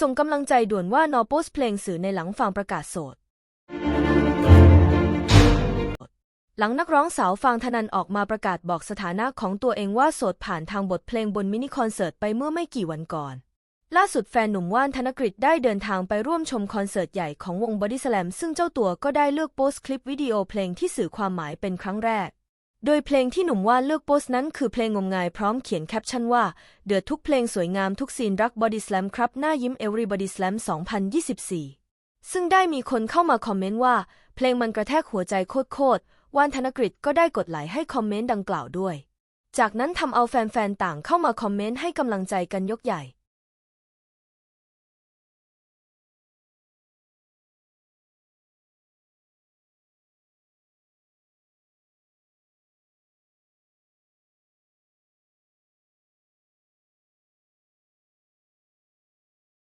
ส่งกำลังใจด่วนว่านอโพสเพลงสื่อในหลังฟังประกาศโสด หลังนักร้องสาวฟางธนันออกมาประกาศบอกสถานะของตัวเองว่าโสดผ่านทางบทเพลงบนมินิคอนเสิร์ตไปเมื่อไม่กี่วันก่อน ล่าสุดแฟนหนุ่มว่านธนกฤษได้เดินทางไปร่วมชมคอนเสิร์ตใหญ่ของวงบอดี้สแลมซึ่งเจ้าตัวก็ได้เลือกโพสต์คลิปวิดีโอเพลงที่สื่อความหมายเป็นครั้งแรก โดยเพลงที่หนุ่มว่านเลือกโพสต์นั้นคือเพลงงมงายพร้อมเขียนแคปชั่นว่า เดือดทุกเพลงสวยงามทุกซีนรักบอดี้สแลมครับ หน้ายิ้ม Everybody Slam 2024 ซึ่งได้มีคนเข้ามาคอมเมนต์ว่า เพลงมันกระแทกหัวใจโคตรๆวานธนกฤษก็ได้กดไลค์ให้คอมเมนต์ดังกล่าวด้วย จากนั้นทำเอาแฟนๆต่างเข้ามาคอมเมนต์ให้กำลังใจกันยกใหญ่